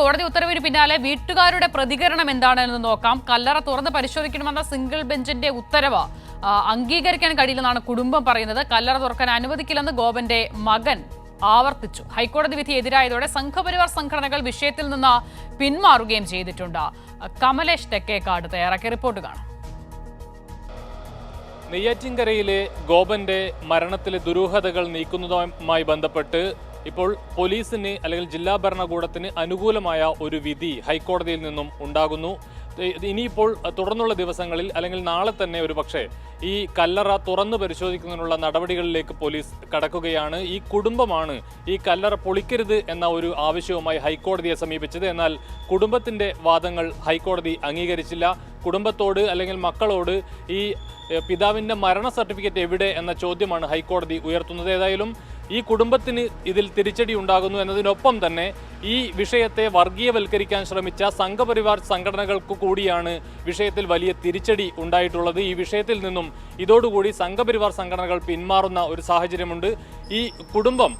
കോടതി ഉത്തരവിന് പിന്നാലെ വീട്ടുകാരുടെ പ്രതികരണം എന്താണെന്ന് നോക്കാം. കല്ലറ തുറന്ന് പരിശോധിക്കണമെന്ന സിംഗിൾ ബെഞ്ചിന്റെ ഉത്തരവ് അംഗീകരിക്കാൻ കഴിയില്ലെന്നാണ് കുടുംബം പറയുന്നത്. കല്ലറ തുറക്കാൻ അനുവദിക്കില്ലെന്ന് ഗോപന്റെ മകൻ ആവർത്തിച്ചു. ഹൈക്കോടതി വിധി എതിരായതോടെ സംഘപരിവാർ സംഘടനകൾ വിഷയത്തിൽ നിന്ന് പിന്മാറുകയും ചെയ്തിട്ടുണ്ട്. കമലേഷ് തെക്കേക്കാട് തയ്യാറാക്കിയ റിപ്പോർട്ട് കാണാം. നെയ്യാറ്റിൻകരയിലെ ഗോപന്റെ മരണത്തിലെ ദുരൂഹതകൾ നീക്കുന്നതുമായി ബന്ധപ്പെട്ട് ഇപ്പോൾ പോലീസിന് അല്ലെങ്കിൽ ജില്ലാ ഭരണകൂടത്തിന് അനുകൂലമായ ഒരു വിധി ഹൈക്കോടതിയിൽ നിന്നും ഉണ്ടാകുന്നു. ഇനിയിപ്പോൾ തുടർന്നുള്ള ദിവസങ്ങളിൽ അല്ലെങ്കിൽ നാളെ തന്നെ ഒരു പക്ഷേ ഈ കല്ലറ തുറന്നു പരിശോധിക്കുന്നതിനുള്ള നടപടികളിലേക്ക് പോലീസ് കടക്കുകയാണ്. ഈ കുടുംബമാണ് ഈ കല്ലറ പൊളിക്കരുത് എന്ന ഒരു ആവശ്യവുമായി ഹൈക്കോടതിയെ സമീപിച്ചത്. എന്നാൽ കുടുംബത്തിന്റെ വാദങ്ങൾ ഹൈക്കോടതി അംഗീകരിച്ചില്ല. കുടുംബത്തോട് അല്ലെങ്കിൽ മക്കളോട് ഈ പിതാവിന്റെ മരണ സർട്ടിഫിക്കറ്റ് എവിടെ എന്ന ചോദ്യമാണ് ഹൈക്കോടതി ഉയർത്തുന്നത്. ഏതായാലും ഈ കുടുംബത്തിന് ഇതിൽ തിരിച്ചടി ഉണ്ടാകുന്നു എന്നതിനൊപ്പം തന്നെ ഈ വിഷയത്തെ വർഗീയവൽക്കരിക്കാൻ ശ്രമിച്ച സംഘപരിവാർ സംഘടനകൾക്ക് കൂടിയാണ് വിഷയത്തിൽ വലിയ തിരിച്ചടി ഉണ്ടായിട്ടുള്ളത്. ഈ വിഷയത്തിൽ നിന്നും ഇതോടുകൂടി സംഘപരിവാർ സംഘടനകൾ പിന്മാറുന്ന ഒരു സാഹചര്യമുണ്ട്. ഈ കുടുംബം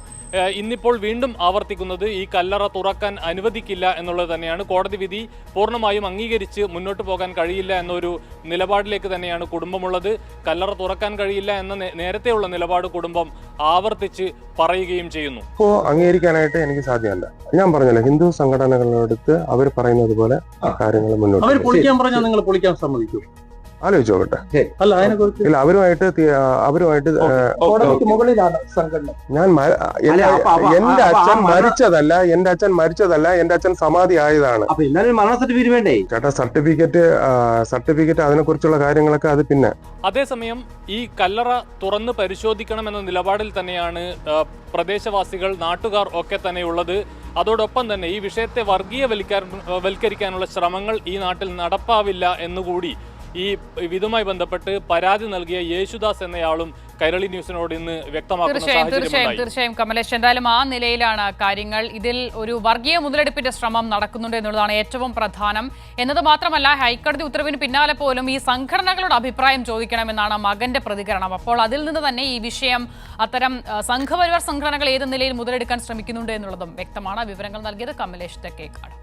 ഇന്നിപ്പോൾ വീണ്ടും ആവർത്തിക്കുന്നത് ഈ കല്ലറ തുറക്കാൻ അനുവദിക്കില്ല എന്നുള്ളത് തന്നെയാണ്. കോടതി വിധി പൂർണമായും അംഗീകരിച്ച് മുന്നോട്ട് പോകാൻ കഴിയില്ല എന്നൊരു നിലപാടിലേക്ക് തന്നെയാണ് കുടുംബമുള്ളത്. കല്ലറ തുറക്കാൻ കഴിയില്ല എന്ന നേരത്തെയുള്ള നിലപാട് കുടുംബം ആവർത്തിച്ച് പറയുകയും ചെയ്യുന്നു. ഇപ്പോ അംഗീകരിക്കാനായിട്ട് എനിക്ക് സാധ്യമല്ല. ഞാൻ പറഞ്ഞല്ലോ ഹിന്ദു സംഘടനകളെടുത്ത് അവർ പറയുന്നത് പോലെ കാര്യങ്ങൾ മുന്നോട്ട് അവർ പൊളിക്കാൻ പറഞ്ഞാൽ നിങ്ങൾ പൊളിക്കാൻ സമ്മതിക്കൂ. ആലോചിച്ച് നോക്കട്ടെ അല്ല അതിനെ കുറിച്ച് ഇല്ല അവരുമായിട്ട് അവരുമായിട്ട് മുകളിലാണ് സംഘടന. ഞാൻ എന്റെ അച്ഛൻ മരിച്ചതല്ല എന്റെ അച്ഛൻ മരിച്ചതല്ല എന്റെ അച്ഛൻ സമാധി ആയതാണ്. മരണ സർട്ടിഫിക്കറ്റ് വേണ്ടേ? ചേട്ടാ സർട്ടിഫിക്കറ്റ് സർട്ടിഫിക്കറ്റ് അതിനെ കുറിച്ചുള്ള കാര്യങ്ങളൊക്കെ അത് പിന്നെ. അതേസമയം ഈ കല്ലറ തുറന്ന് പരിശോധിക്കണം എന്ന നിലപാടിൽ തന്നെയാണ് പ്രദേശവാസികൾ നാട്ടുകാർ ഒക്കെ തന്നെ ഉള്ളത്. അതോടൊപ്പം തന്നെ ഈ വിഷയത്തെ വർഗീയവൽക്കരിക്കാനുള്ള വൽക്കരിക്കാനുള്ള ശ്രമങ്ങൾ ഈ നാട്ടിൽ നടപ്പാവില്ല എന്നുകൂടി ഈ ഇതുമായി ബന്ധപ്പെട്ട് പരാതി നൽകിയ യേശുദാസ് എന്നയാളും കൈരളി ന്യൂസിനോട് ഇന്ന് വ്യക്തമാക്കുന്ന തീർച്ചയായും തീർച്ചയായും തീർച്ചയായും. കമലേഷ് എന്തായാലും ആ നിലയിലാണ് കാര്യങ്ങൾ. ഇതിൽ ഒരു വർഗീയ മുതലെടുപ്പിന്റെ ശ്രമം നടക്കുന്നുണ്ട് എന്നുള്ളതാണ് ഏറ്റവും പ്രധാനം. എന്നത് മാത്രമല്ല ഹൈക്കോടതി ഉത്തരവിന് പിന്നാലെ പോലും ഈ സംഘടനകളുടെ അഭിപ്രായം ചോദിക്കണമെന്നാണ് മകന്റെ പ്രതികരണം. അപ്പോൾ അതിൽ നിന്ന് തന്നെ ഈ വിഷയം അത്തരം സംഘപരിവാർ സംഘടനകൾ ഏത് നിലയിൽ മുതലെടുക്കാൻ ശ്രമിക്കുന്നുണ്ട് എന്നുള്ളതും വ്യക്തമാണ്. വിവരങ്ങൾ നൽകിയത് കമലേഷ് തെക്കേക്കാട്.